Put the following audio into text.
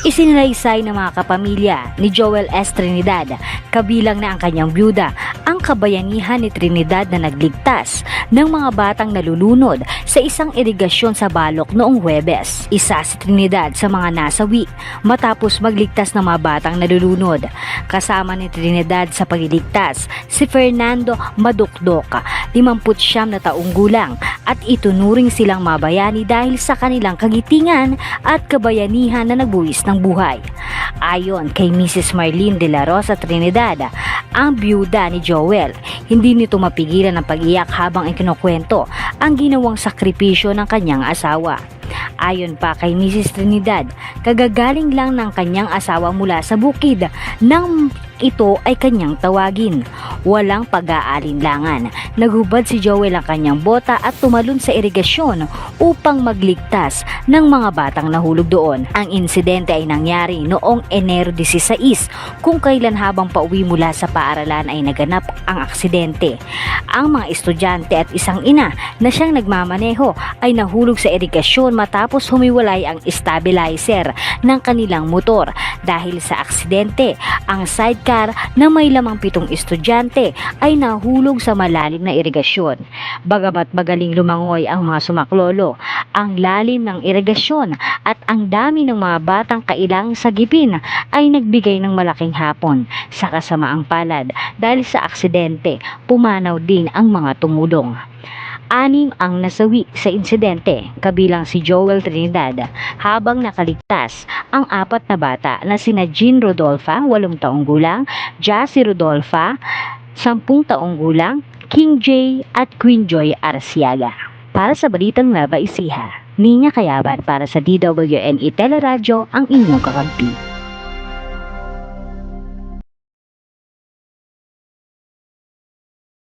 Isinalaysay ng mga kapamilya ni Joel S. Trinidad, kabilang na ang kanyang byuda, ang kabayanihan ni Trinidad na nagligtas ng mga batang nalulunod sa isang irigasyon sa Balok noong Huwebes. Isa si Trinidad sa mga nasawi matapos magligtas ng mga batang nalulunod. Kasama ni Trinidad sa pagliligtas si Fernando Madukdok, 59 na taong gulang at itunuring silang mabayani dahil sa kanilang kagitingan at kabayanihan na nagbuwis ng buhay. Ayon kay Mrs. Marlene de la Rosa Trinidad, ang byuda ni Joel, hindi nito mapigilan ang pag-iyak habang ikinukwento ang ginawang sakripisyo ng kanyang asawa. Ayon pa kay Mrs. Trinidad, kagagaling lang ng kanyang asawa mula sa bukid nang ito ay kanyang tawagin. Walang pag-aalinlangan. Naghubad si Joel ang kanyang bota at tumalon sa irigasyon upang magligtas ng mga batang nahulog doon. Ang insidente ay nangyari noong Enero 16 kung kailan habang pauwi mula sa paaralan ay naganap ang aksidente. Ang mga estudyante at isang ina na siyang nagmamaneho ay nahulog sa irigasyon matapos humiwalay ang stabilizer ng kanilang motor. Dahil sa aksidente, ang sidecar na may lamang pitong estudyante ay nahulog sa malalim na irigasyon. Bagamat magaling lumangoy ang mga sumaklolo, ang lalim ng irigasyon at ang dami ng mga batang kailang sagipin ay nagbigay ng malaking hapon sa kasamaang palad dahil sa aksidente pumanaw din ang mga tumulong. Anim ang nasawi sa insidente, kabilang si Joel Trinidad, habang nakaligtas ang apat na bata na sina Jean Rodolfa, 8 taong gulang, Jassy Rodolfa, 10 taong gulang, King J at Queen Joy Arciaga. Para sa Balitang Nueva Ecija, Ninya Kayaban para sa DWNE Teleradyo ang inyong kakampi.